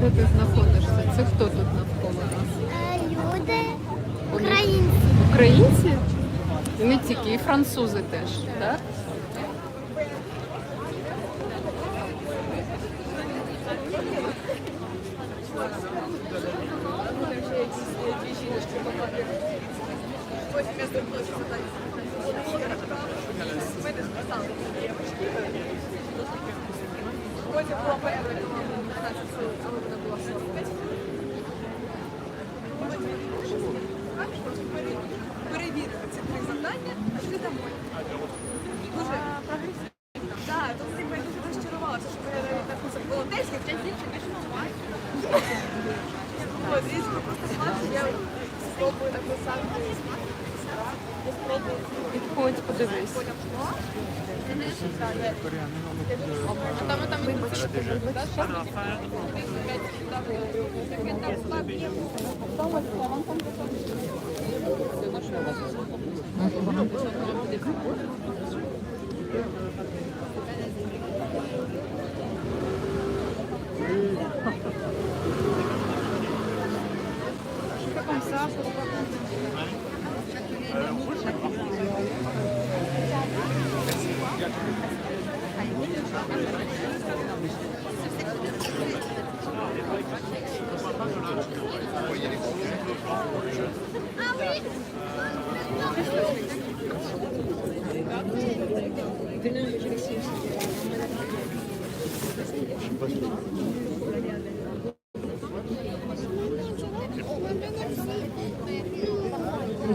Де ти знаходишся? Це хто тут навколо нас? Е, Люди українці. Українці? І не тільки, і французи теж, так? Ми не сказали, перевірили ці три завдання, а йшли домой. Дуже прогресивно. Так, тут всі ми дуже розчарувалися, що ми так це волонтерське, часть інших пішло мать. От, і просто класно, я спробую написати. Я спробую. Підходь, подивись. Там, там,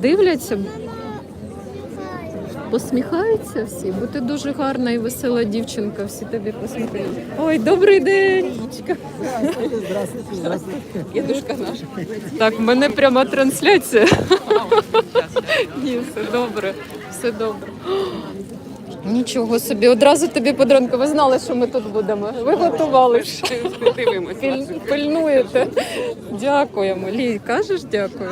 Дивляться, посміхаються всі, бо ти дуже гарна і весела дівчинка, всі тобі посміхають. Ой, добрий день! Здравствуйте, здравствуйте. Дідушка наш. Так, в мене пряма трансляція. Ні, все добре, все добре. Нічого собі, одразу тобі подарунки. Ви знали, що ми тут будемо. Ви готувалися. Пильнуєте. Дякуємо. Лій, кажеш дякую?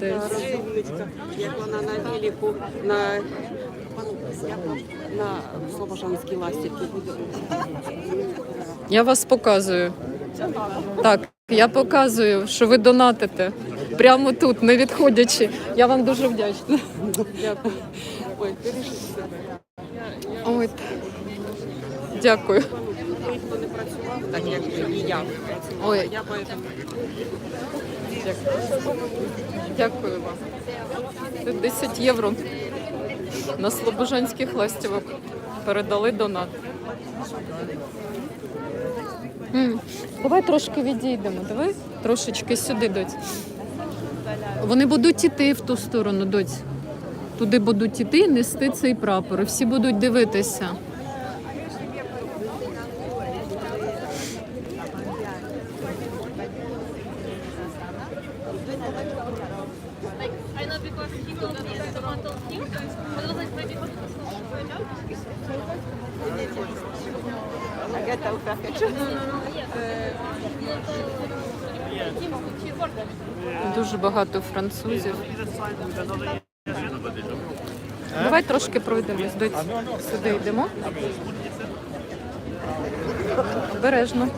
Ти молодець. Як вона на віліку на, на Слобожанській ластівці буде. Я вас показую. Так, я показую, що ви донатите. Прямо тут, не відходячи. Я вам дуже вдячна. Дякую. Ой. Ой. Дякую. Ніхто не працював, так як і я працювала. Ой. Я поэтому Дякую вам. Це 10 євро на Слобожанських ластівок передали донат. М, Давай трошки відійдемо. Давай трошечки сюди, доць. Вони будуть іти в ту сторону, доць. Туди будуть іти і нести цей прапор. І всі будуть дивитися. Дуже багато французів. Давай трошки пройдемось. Доць. Сюди йдемо. Обережно.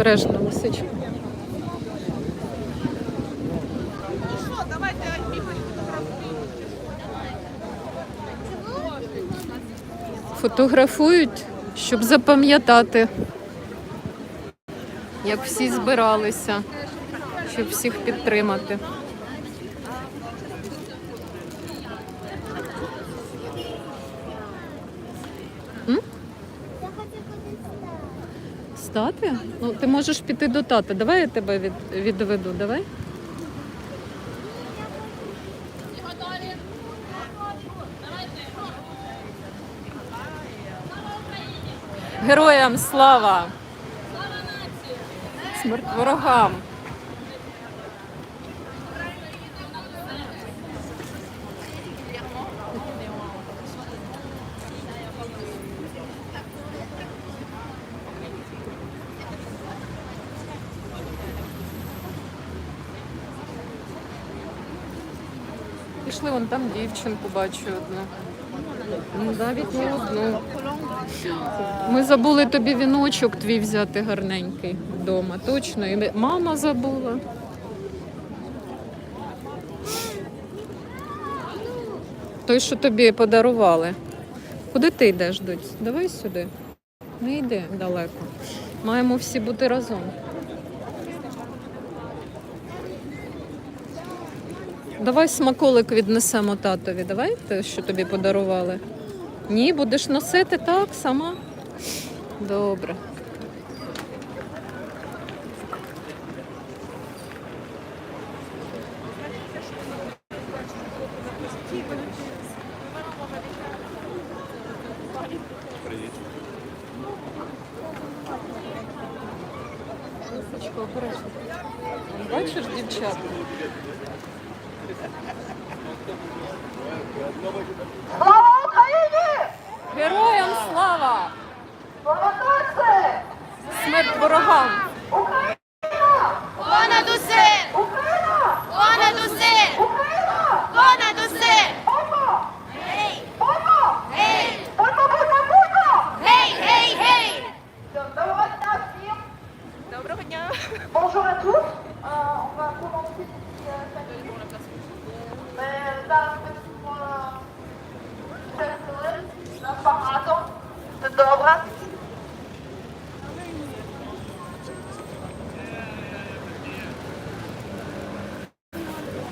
Обережно, лисичку. Фотографують, щоб запам'ятати, як всі збиралися, щоб всіх підтримати. Стати? Ну, ти можеш піти до тата. Давай я тебе від, відведу. Давай. Героям слава! Смерть ворогам! Пішли, вон там дівчинку бачу одну. Ну, навіть не одну. Ми забули тобі віночок твій взяти гарненький вдома. Точно. І мама забула. Той, що тобі подарували. Куди ти йдеш, доць? Давай сюди. Не йди далеко. Маємо всі бути разом. Давай смаколик віднесемо татові. Давай те, що тобі подарували. Ні, будеш носити так сама. Добре. Бачиш, дівчата? Слава Україні! Героям слава! Смерть ворогам! Понад усе! Україна! Понад усе! Україна! Понад усе! Опа! Гей! Опа! Гей! Опа, опа, опа! Гей, гей, гей! Доброго дня всім! Доброго дня. Bonjour à tous. Euh, on va commencer cette euh, Ми зараз будемо працювати. Нас багато. Це добре.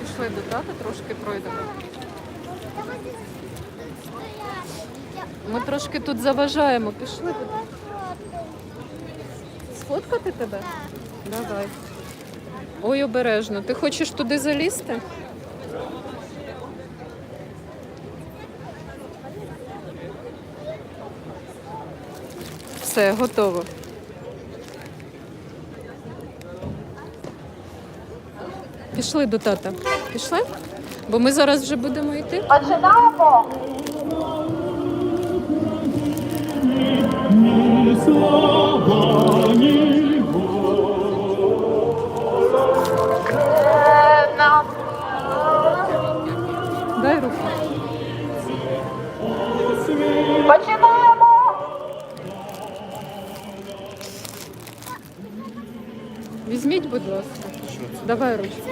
Пішли до тата, трошки пройдемо. Ми трошки тут заважаємо. Пішли. Сфоткати тебе? Давай. Ой, обережно. Ти хочеш туди залізти? Все, готово. Пішли до тата. Пішли? Бо ми зараз вже будемо йти. Починаємо. Дай руку. Починаємо. Візьміть, будь ласка. Давай ручку.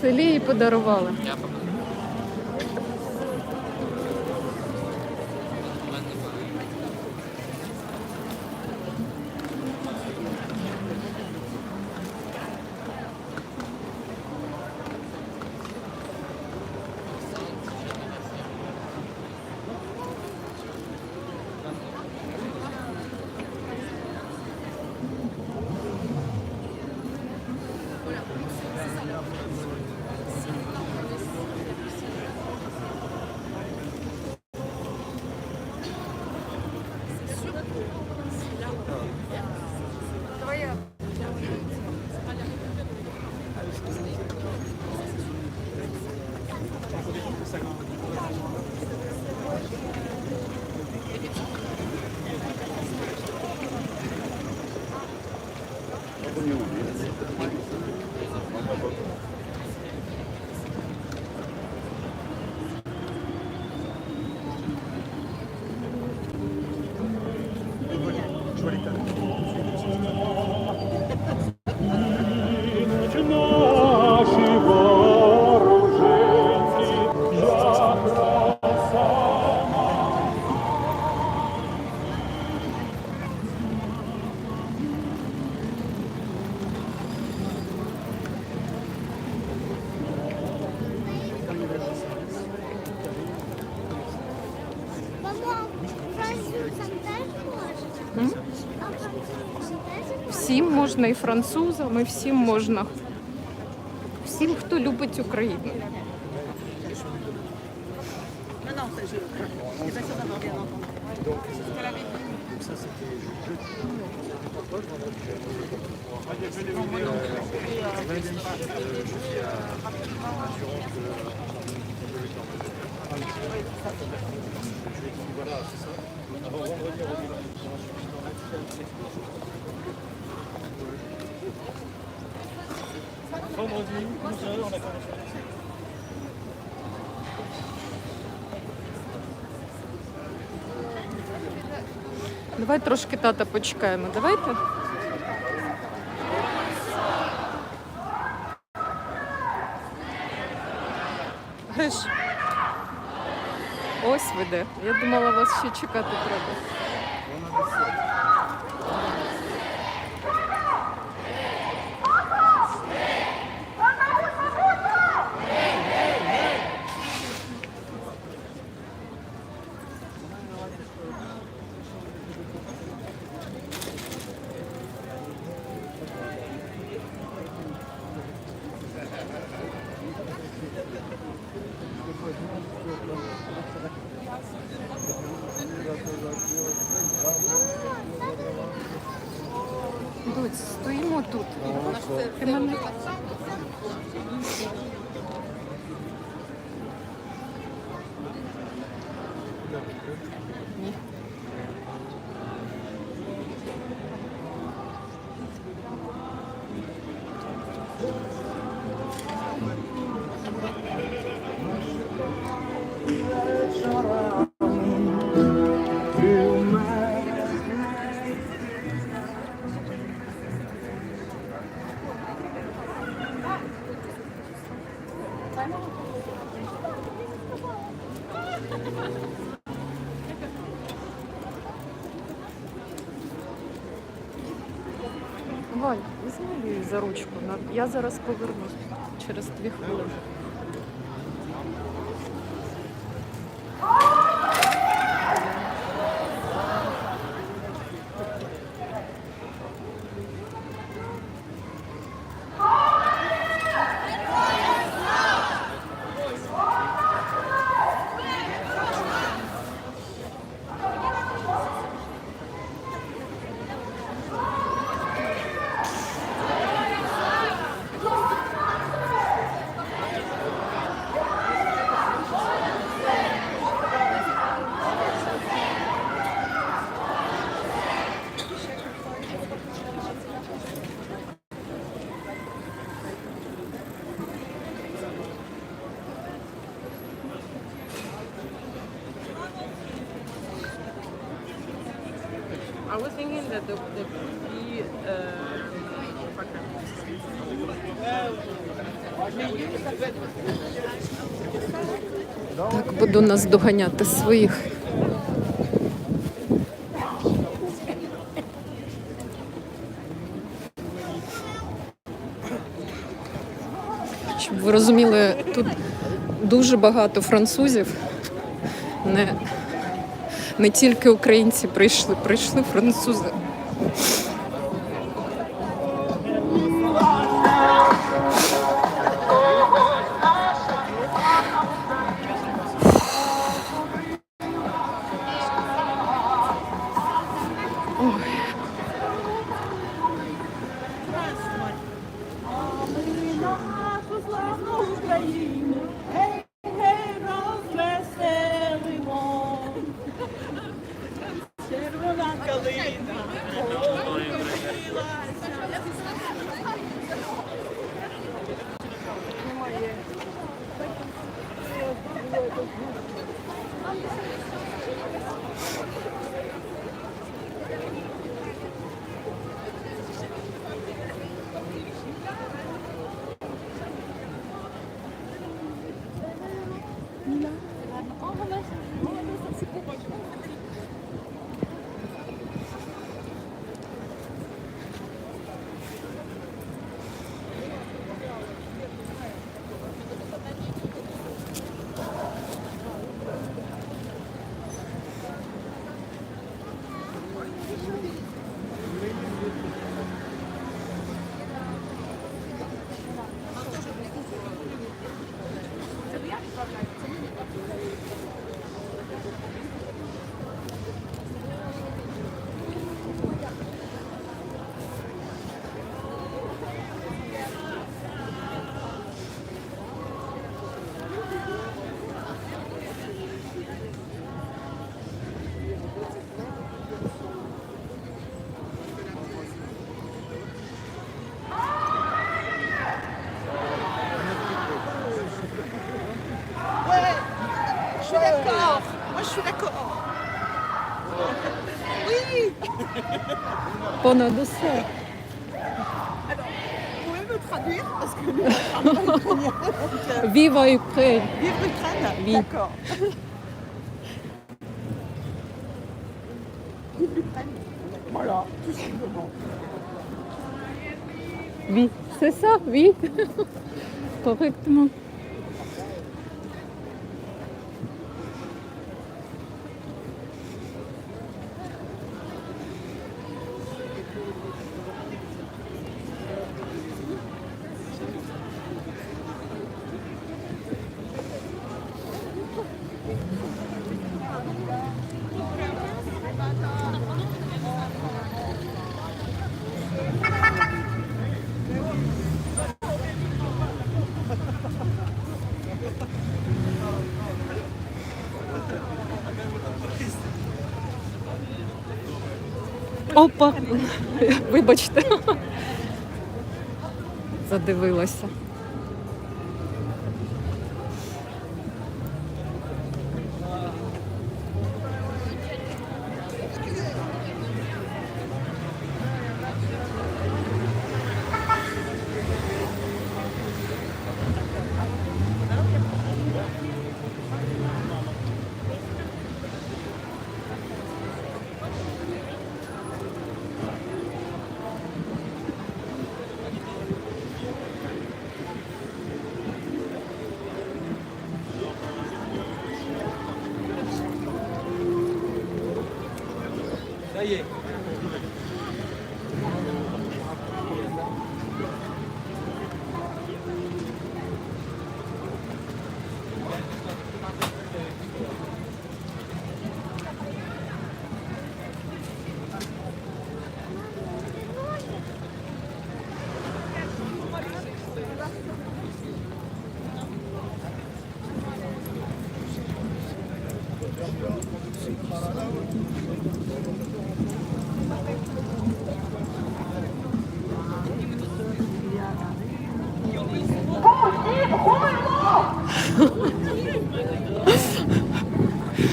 Це Лії подарували. Мамо, можна і французам, і всім можна. Всім, хто любить Україну. Voilà, c'est ça. On va revenir au village. vendredi, nous heures. Давай трошки тата почекаємо. Давайте. Гриш. Ось де. Я думала, вас ще чекати треба. За ручку. Я зараз повернусь через дві хвилини. Так буду наздоганяти своїх. Щоб ви розуміли, тут дуже багато французів. Не, не тільки українці прийшли, прийшли французи. Alors, vous pouvez me nous, Vive Ukraine. Vive. D'accord. Vive l'Ukraine. Voilà. Oui, c'est ça, oui. Correctement. Опа! Вибачте. Задивилася.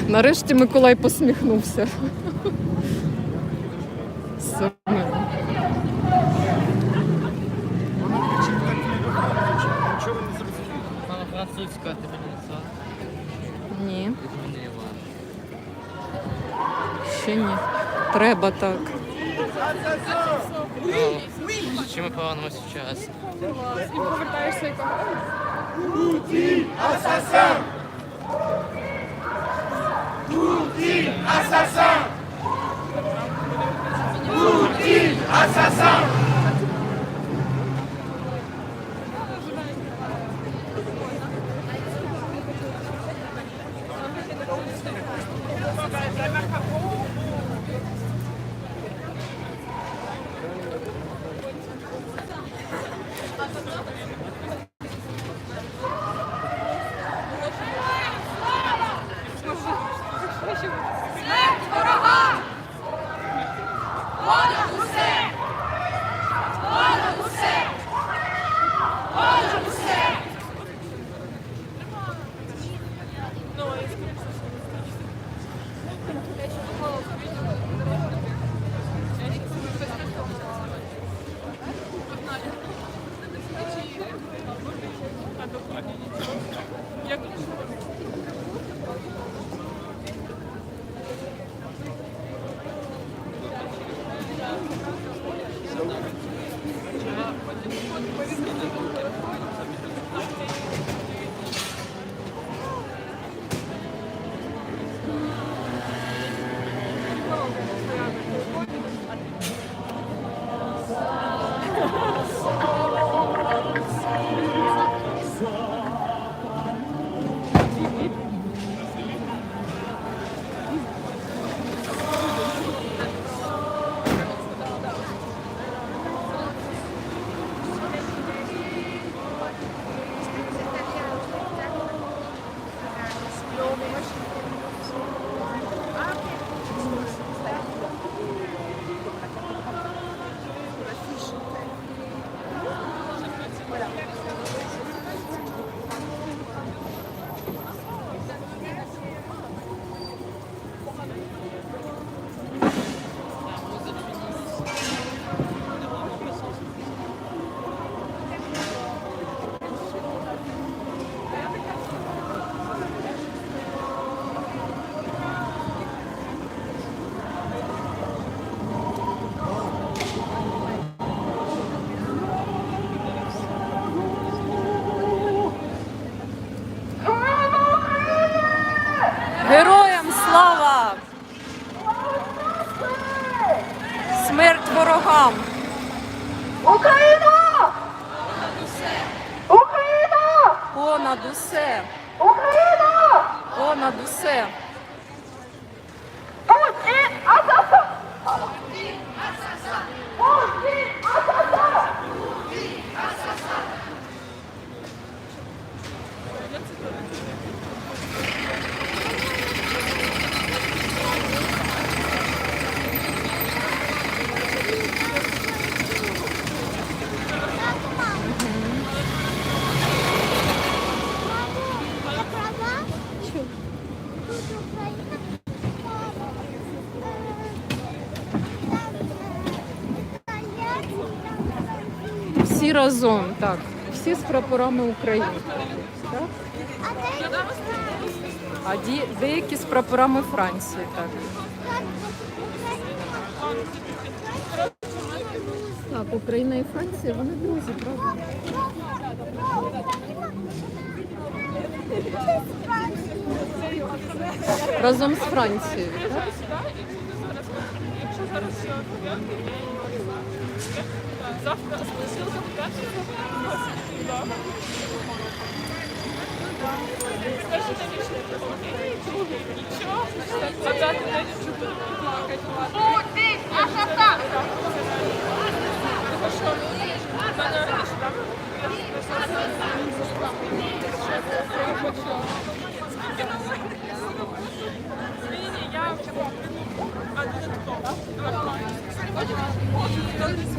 Нарешті Миколай посміхнувся. Мама французька, мені Ні. Ще ні. Треба так. Чи ми повернемося час? І повертаєшся і Україна! Vai vai, vai. Всі разом, так. Всі з прапорами України. Так? А де А деякі з прапорами Франції, так. Так, Україна і Франція, вони друзі, правда? Разом з Францією, так? Путін Асаса!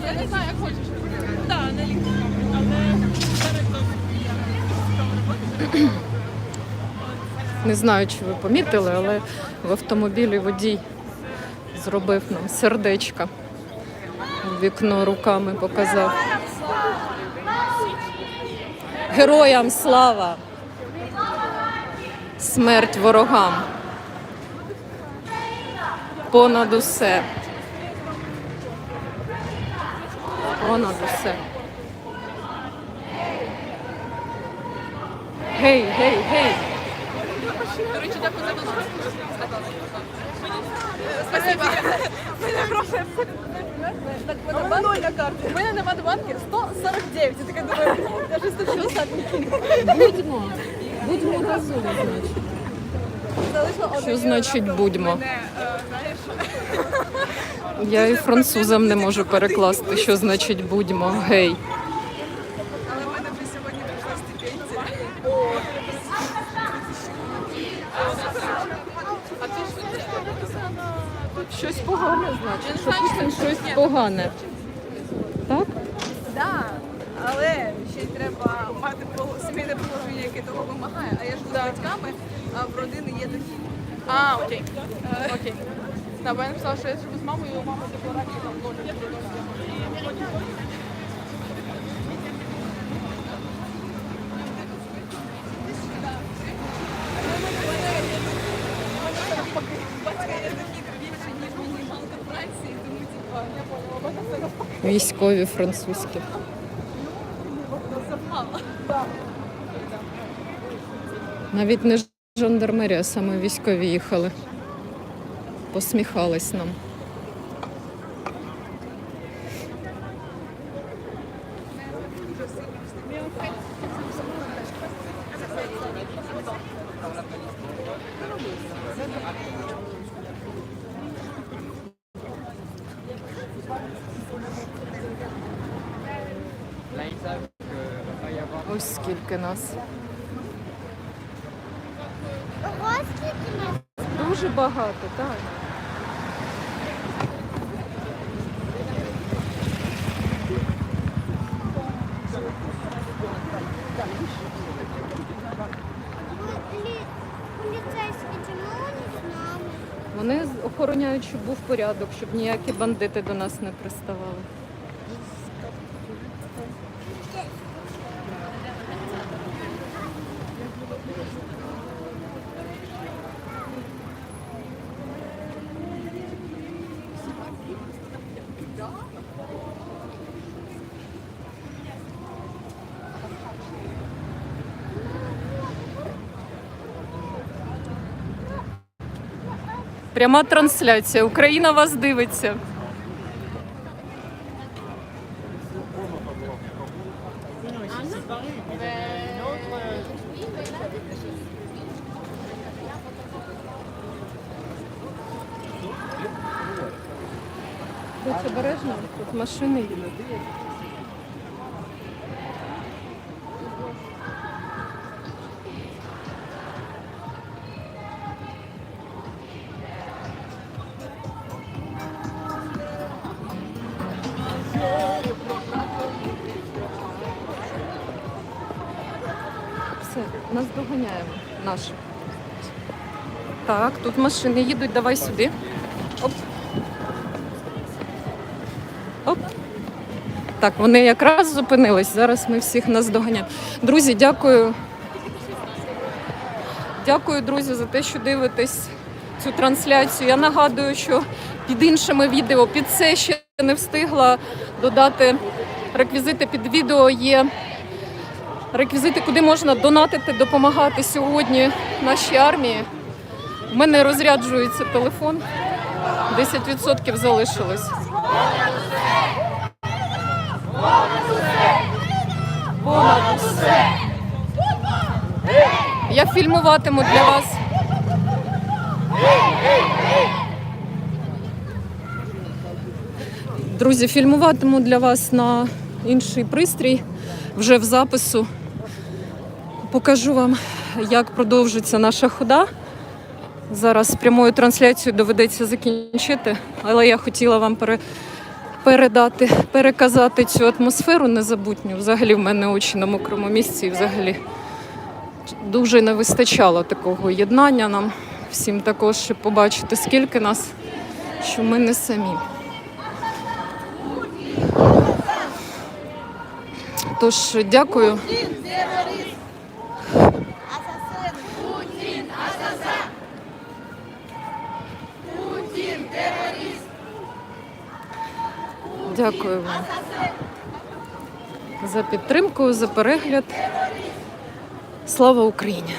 Я не знаю, як хочеш. Так, на лінку. Не знаю, чи ви помітили, але в автомобілі водій зробив нам сердечко. Вікно руками показав. Героям слава! Смерть ворогам. Понад усе. Понад усе. Гей, гей, гей! Коротше, дякую за дозвіл. Спасибо. Мене просто так мене ноль на карті. У мене на Монобанкер 149. Я така думаю, я вже 160 не кину. Будьмо. Будьмо разом, значить. Що значить на будьмо? Е, Я і французам не можу перекласти, що значить будьмо. Гей. але в мене вже сьогодні прийшла стипендія. Щось погане, значить. Що Путін щось погане. Так? Да, але ще й треба мати сімейне положення, яке того вимагає. А я живу з батьками, а в родини є дохід. А, окей. Окей. Та, бо я написала, що я живу з мамою, і у мами декларації там ноль. Військові французькі. Навіть не жандармерія, саме військові їхали. Посміхались нам. Ось скільки нас. Ого, скільки нас? Дуже багато, так. Вони охороняють, щоб був порядок, щоб ніякі бандити до нас не приставали. Пряма трансляція. Україна вас дивиться. Тут обережно, тут машини їдуть. Машини їдуть, давай сюди. Оп. Оп. Так, вони якраз зупинились. Зараз ми всіх наздоганяємо. Друзі, дякую. Дякую, друзі, за те, що дивитесь цю трансляцію. Я нагадую, що під іншими відео, під це ще не встигла додати реквізити під відео є. Реквізити, куди можна донатити, допомагати сьогодні нашій армії. У мене розряджується телефон. 10% залишилось. Я фільмуватиму для вас. Друзі, фільмуватиму для вас на інший пристрій вже в запису. Покажу вам, як продовжиться наша хода. Зараз прямою трансляцією доведеться закінчити, але я хотіла вам пере, передати, переказати цю атмосферу незабутню. Взагалі в мене очі на мокрому місці і взагалі дуже не вистачало такого єднання нам всім також, побачити, скільки нас, що ми не самі. Тож дякую. Дякую вам за підтримку, за перегляд. Слава Україні!